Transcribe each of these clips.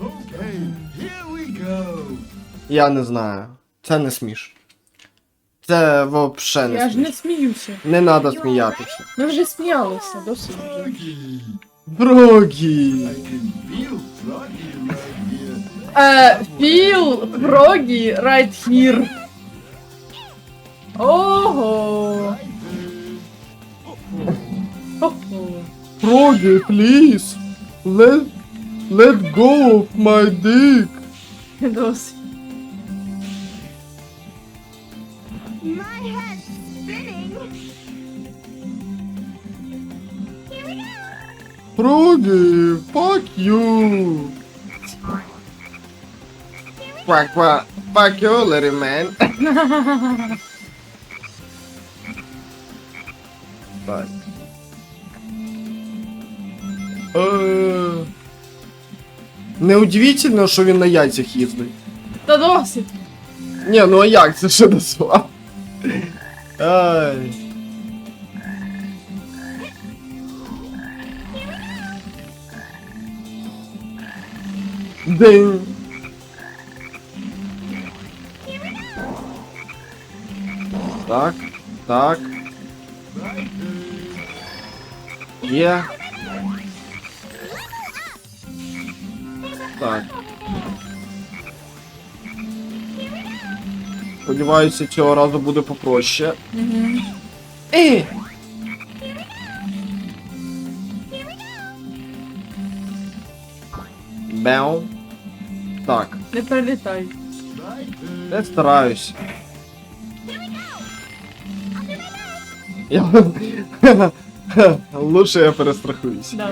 Okay, here we go. Я не знаю. Це не смішно. Це вообще не Я ж не смішно. сміюся. Не треба сміятися. Ми вже сміялися, досить вже. Froggy. Брогі! I can feel Froggy right here. Е, Філ, Фрогі, right here. Ого. Брогі, please! Let, Let go of my dick. Those. My head's spinning. Here we go. Brody, fuck you. Quack quack. Fuck you, little man. Bye. Неудивительно, що він на яйцях їздить. Та досить. Ні, ну а як це ще назвав? Ай. День. Так, так. Є. Так. Сподіваюся, цього разу буде попроще. Угу. Ей! Беу. Так, Не перелітай. я стараюсь. Я... Лучше я перестрахуюсь. Да.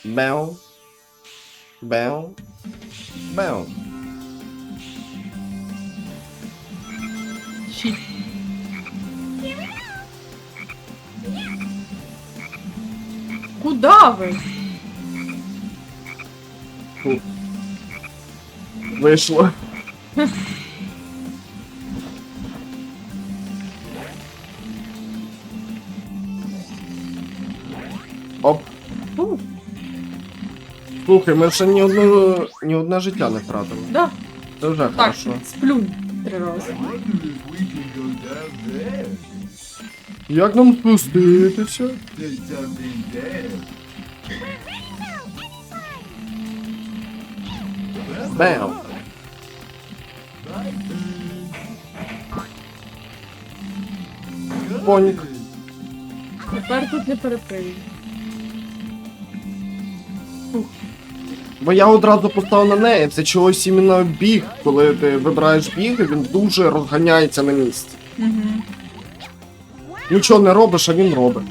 Got it. Беу. Беу. Беу. Слухай, ми ще ні одного ні одне життя не втратили. да. Це вже Так, хорошо. сплюнь три рази. Як нам спуститися? Бем. Понік. Тепер тут не переприю. Бо я одразу поставив на неї, це чогось іменно біг. Коли ти вибираєш біг, він дуже розганяється на місці. Угу. Нічого не робиш, а він робить.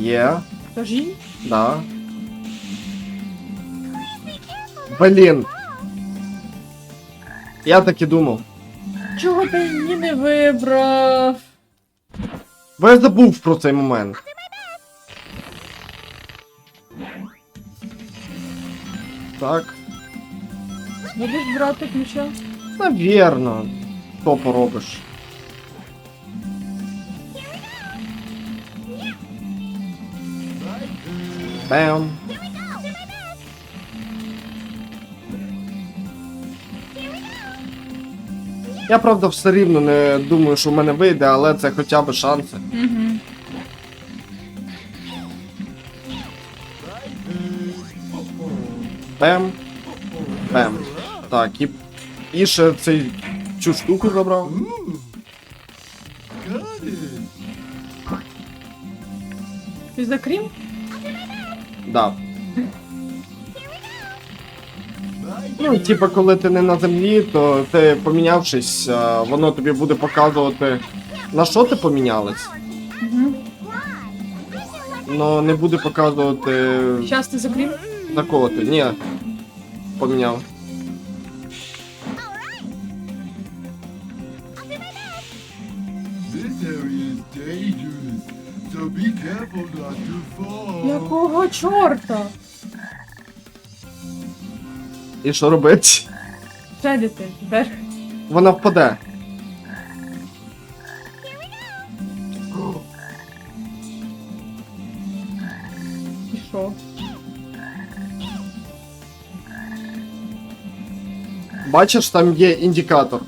Є, Кажи. да. Блін. Я так і думав. Чого ти її не вибрав? Бо я забув про цей момент. Так, Будеш брати ключа? навірно. Що поробиш? Бем. Я правда все рівно не думаю, що в мене вийде, але це хоча б шанси. Угу. Бем. Бем. Так, і, і ще цей цю штуку забрав. Ти закрім? Да. Ну, типа, коли ти не на землі, то ти помінявшись, воно тобі буде показувати, на що ти помінялась. Угу. Но не буде показувати Щас ти закрім? на кого ти. Ні. Поміняв. This area І що робити? Шедити, вверх. Вона впаде. І що? Бачиш, там є індикатор.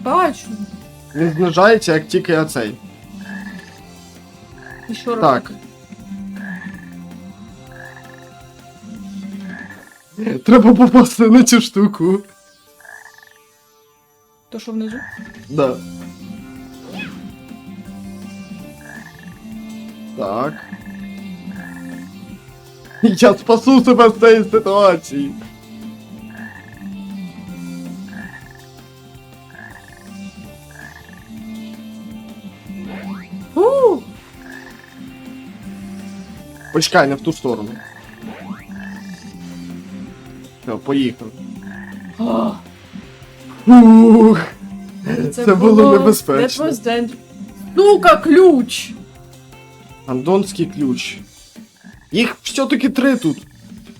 Бачу. Він знижається, як тільки оцей. І що Так. Треба попасти на цю штуку. То що внизу? Да. Так. Я спасу себе з цієї ситуації. Почекай, не в ту сторону. Поїхав. Ух, це, було, небезпечно. That was dangerous. Сука, ключ! Андонський ключ. Їх все-таки три тут.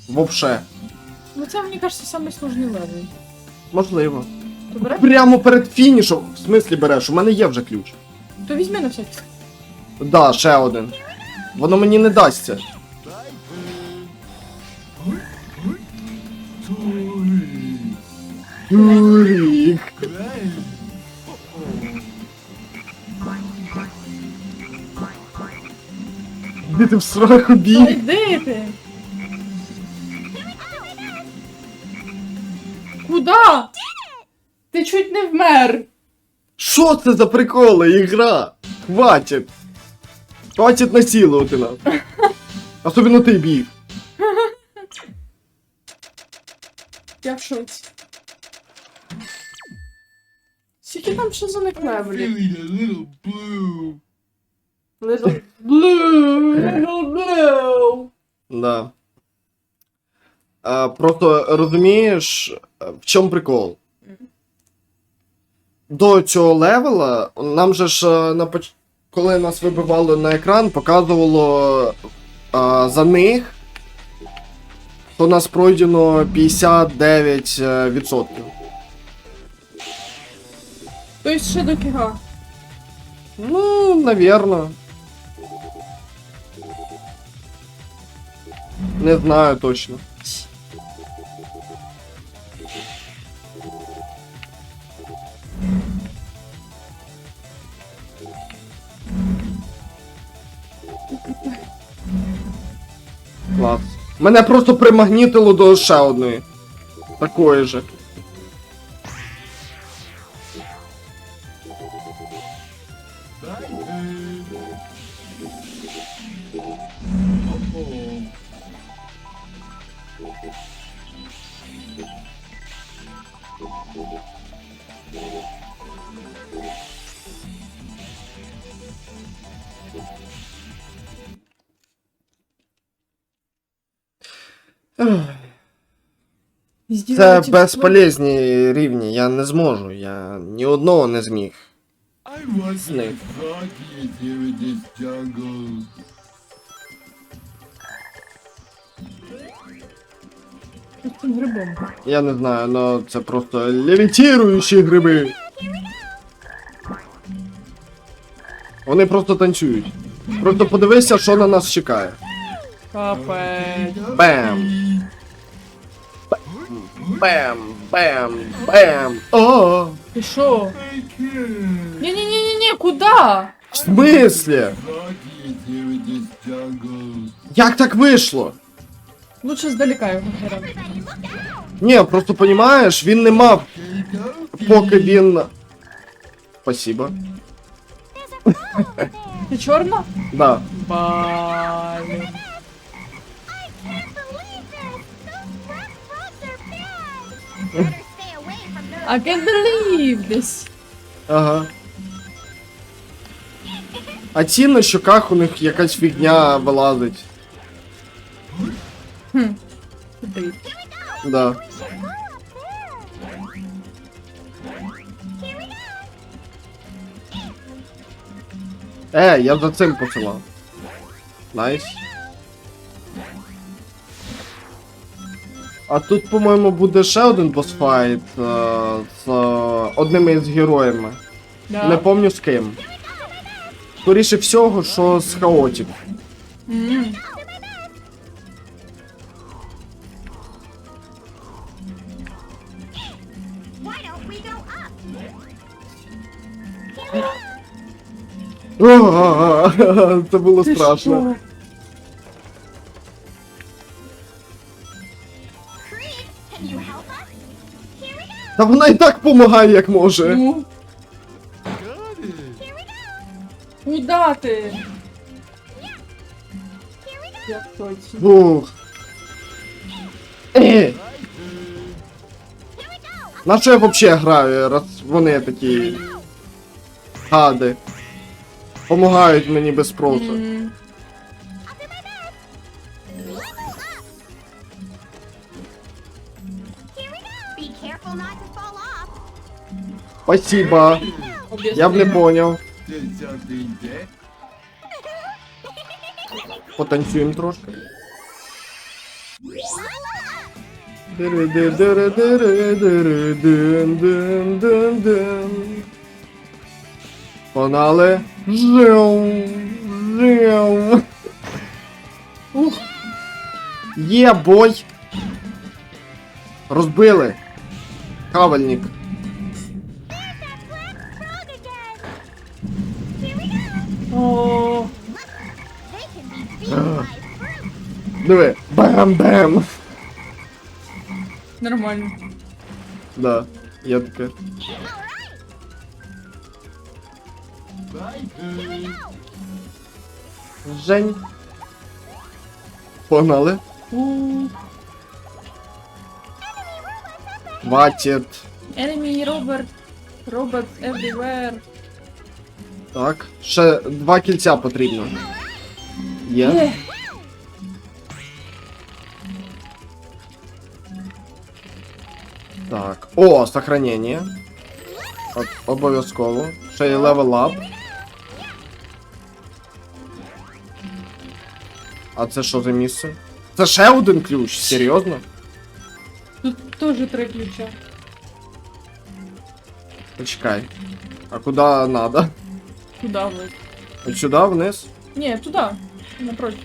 Вовше. Ну це, мені кажется, самий сложний левел. Можливо. Бере? Прямо перед фінішом. В смислі береш, у мене є вже ключ. То візьми на всякий. Да, ще один. Воно мені не дасться. Турік. Де ти в сраку Та біг? йди ти! Куда? Ти чуть не вмер. Що це за приколи, ігра? Хватит. Хватит насилувати нас. Особливо ти біг. Я в шоці. Скільки там ще за них I'm левелів? feeling a little blue. Little blue, little blue. Да. А, просто розумієш, в чому прикол? До цього левела нам же ж е, на поч... коли нас вибивали на екран, показувало а, за них, то нас пройдено 59%. Е, відсотків. Тобто ще до. Ну, навірно. Не знаю точно. Клас. Мене просто примагнітило до ще одної. Такої же. Це безполезні рівні, я не зможу, я ні одного не зміг. З. Я не знаю, но це просто левітіруючі гриби. Вони просто танцюють. Просто подивися, що на нас чекає. Капець. Бам! Бам! Бам! Бам! О! I can't. Ні-ні-ні-ні, куда? В смислі? Jungle. Як так вийшло? Лучше здалека його хера. Ні, просто понімаєш, він не мав, поки він. Спасибо. Ти чорна? Да. Блін. I can't believe this! Ага. А ці на щоках у них якась фігня вилазить. Блін. Да. Е, я за цим посилав. Найс. А тут, по-моєму, буде ще один босфайт е, з е, одним із героями. Да. Не помню з ким. Скоріше всього, що з хаотів. А, Це було Ти страшно. Та вона і так допомагає, як може. Ну, куда ти? Як точно. Фух. Е, на що я взагалі граю, раз вони такі гади. Помагають мені без спросу. М. Спасибо. Я б не something? Потанцюємо трошки. Погнали. Жив. Жив. Ух. Є бой. Розбили. Кавальник. О. Диви. Бам-бам. нормально. Да. Я таке. Жень. Погнали. У, Хватит. Enemy Роберт. Робот everywhere. Так. Ще два кільця потрібно. Є. Так. О, сохранение. Обов'язково. Ще level up. А це що за місце? Це ще один ключ? Серйозно? Тут теж три ключа. Почекай. А куди надо? Куда ви? От сюди вниз? Ні, туди. Напротив.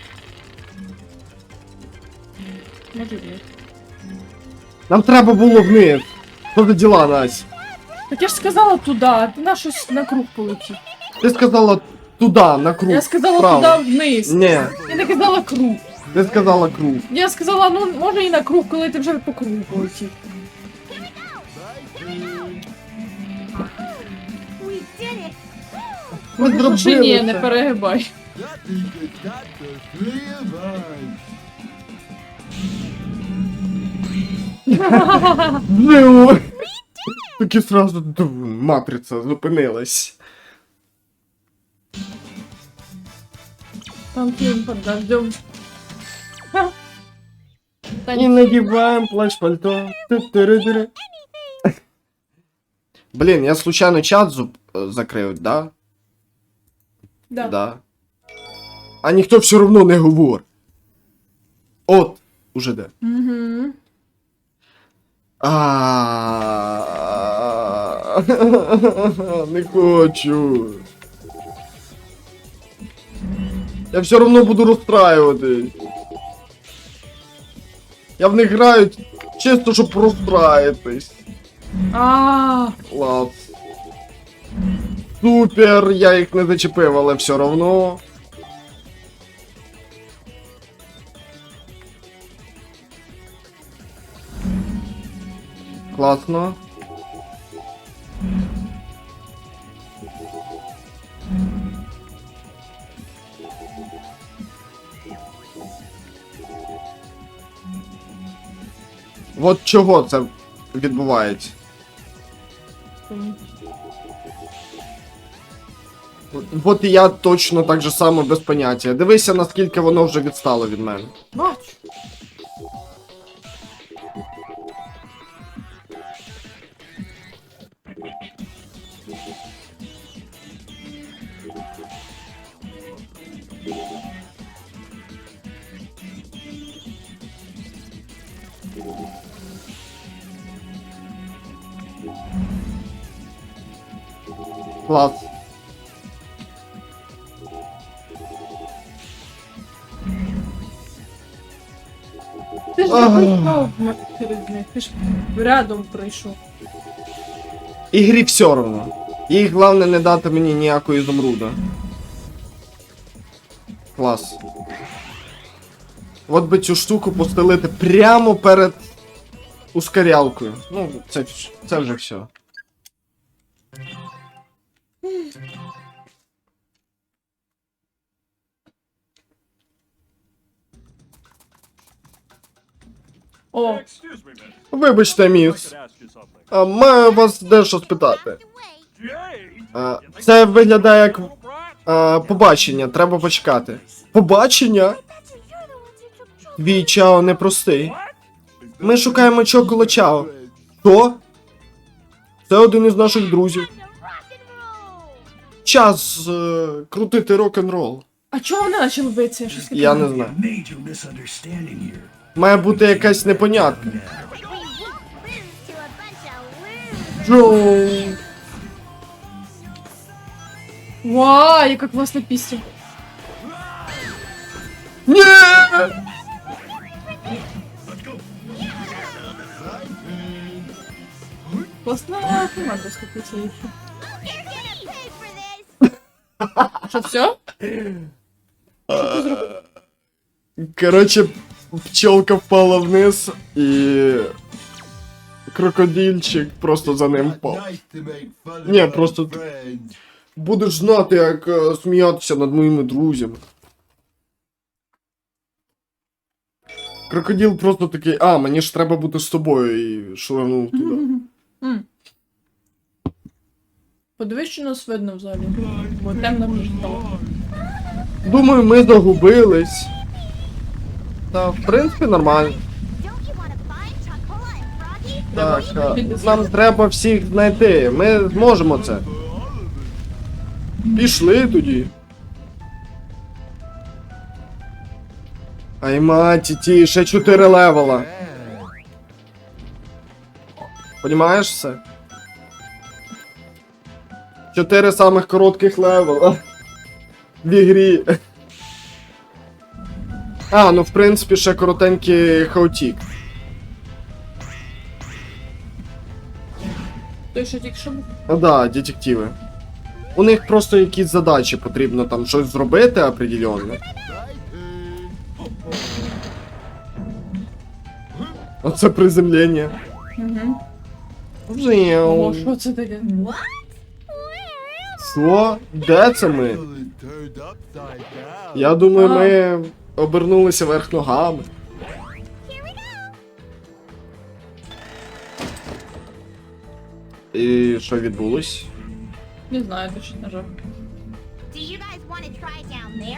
Може ні. Нам треба було вниз. Що за діла, Настя? Так я ж сказала туди, а ти на щось на круг полетів. Ти сказала туди, на круг. Я сказала вправо. туди вниз. Ні, Я не казала круг. ти сказала круг. Я сказала, ну може і на круг, коли ти вже по кругу полетів. Ми Може, ще зробили ні, не це. перегибай. That means it's got the three of us. Бу! Таки сразу ду, матриця зупинилась. Там фільм під дождем. Ха. Та І ні. надіваємо плащ пальто. Ту-ту-ру-ту-ру. Блін, я случайно чат зуб е, закрив, да? Да. Да. А ніхто все одно не говорить. От, уже де. Угу. А, Не хочу. Я все одно буду розстраюватись. Я в них граю чисто, щоб розстраїтись. А, Клас. Супер, я їх не зачепив, але все одно. Класно. От чого це відбувається? От і я точно так же само без поняття. Дивися, наскільки воно вже відстало від мене. Бач. Клас. Ж Ага. через них, ти ж рядом пройшов. Ігрі все одно. Їй головне не дати мені ніякої ізумруда. Клас. От би цю штуку постелити прямо перед ускорялкою. Ну, це, це вже все. О, Excuse me, miss. Вибачте, міс. А, маю вас дещо спитати. Have to wait. Jay! А, це виглядає як а, побачення, треба почекати. Побачення? Твій чао непростий. Ми шукаємо Чоколо Чао. Що? Це один із наших друзів. Час е, крутити рок-н-рол. а чого вони почали битися? Я щось не Я не знаю. Має бути якась непонятка. Джоу. Вау, яка класна пісня. Ні! Класна команда скупиться this. Що, все? Коротше, пчелка впала вниз і. Крокодильчик просто за ним впав. Ні, просто-. Будеш знати, як е, сміятися над моїми друзями. Крокодил просто такий, а, мені ж треба бути з тобою і шурнув туди. Подивись, що нас видно взагалі. Бо темно вже стало. Думаю, ми загубились. Та, в принципі, нормально. Так, нам треба всіх знайти. Ми зможемо це. Пішли тоді. Ай маті ті, ще 4 левела. Понімаєш все? Чотири самих коротких левела. В ігрі. А, ну в принципі ще коротенький хаотік. Той, що тільки що був. А, да, детективи. У них просто якісь задачі потрібно там щось зробити определенно. Оце приземлення. Угу. О, що це таке? Що? Де це ми? Я думаю, ми обернулися верх ногами. І що відбулось? Не знаю, down there?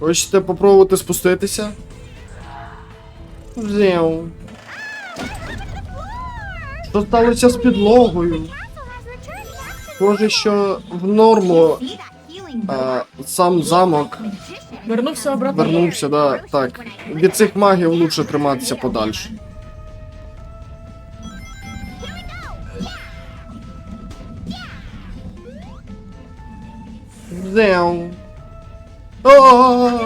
Хочете попробувати спуститися? Вжив. Що сталося з підлогою? Схоже, що в норму а, сам замок? Вернувся обратно. вернувся, да. Так. Від цих магів лучше триматися подальше. Зеу. О!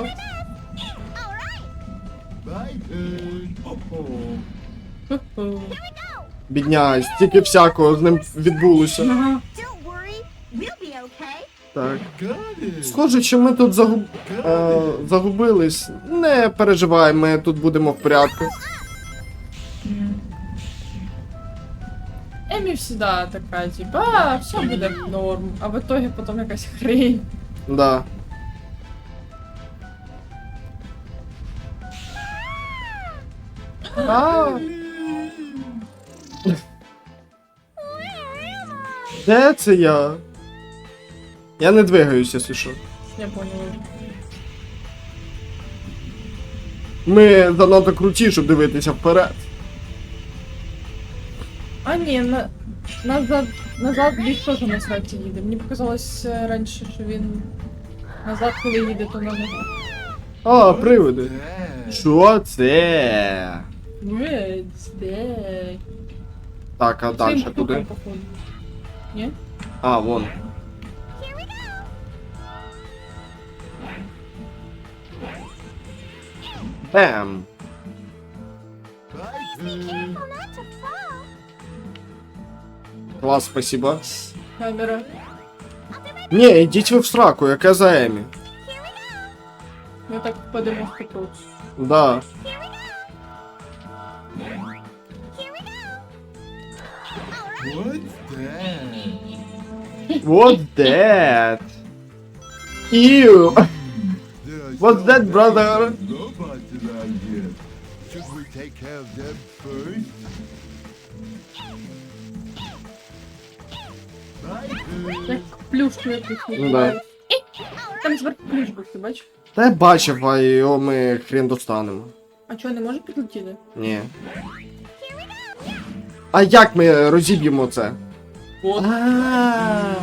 Бідняй, стільки всякого з ним відбулося. Ага. Так. Схоже, що ми тут загуб... е, загубились. Не переживай, ми тут будемо в порядку. Емі всегда така, типа, а, все буде норм, а в итоге потом якась хрень. Да. А, де це я? Я не двигаюся, якщо що. Я поняла. Ми занадто круті, щоб дивитися вперед. А ні, на... назад, назад біг теж на сраці їде. Мені показалось е, раніше, що він назад, коли їде, то на ногах. А, привиди. Yeah. Що це? Wednesday. Так, а далі куди? походу. Ні? А, вон. Бем. Bye, Careful Pooh. not to fall. Клас, спасибо. Камера. Ні, йдіть ви в сраку, яке за Емі. Here we go. Ми так впадемо в капот. Да. Here we go. Here we go. All right. What's that? What's that? Ew. What's that, brother? Robots around here. Should we take care of them first? Як плюшку якусь Ну да. Там зверху плюш був, ти бачиш? Та я бачив, а його ми хрен достанемо. А чого не може підлетіти? Ні. А як ми розіб'ємо це? От. А,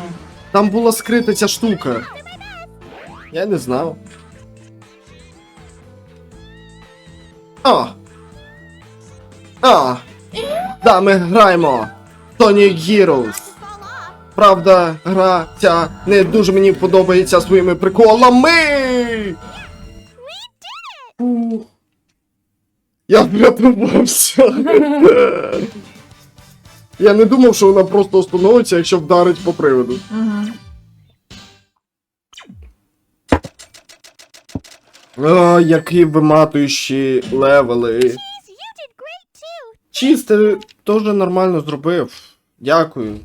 Там була скрита ця штука. Я не знав. А. А. Да, ми граємо. Sonic Heroes. Правда, гра ця не дуже мені подобається своїми приколами. Фух. Я врятувався. Я не думав, що вона просто остановиться, якщо вдарить по приводу. Ага. О, які виматуючі левели. Чіс, ти теж нормально зробив. Дякую.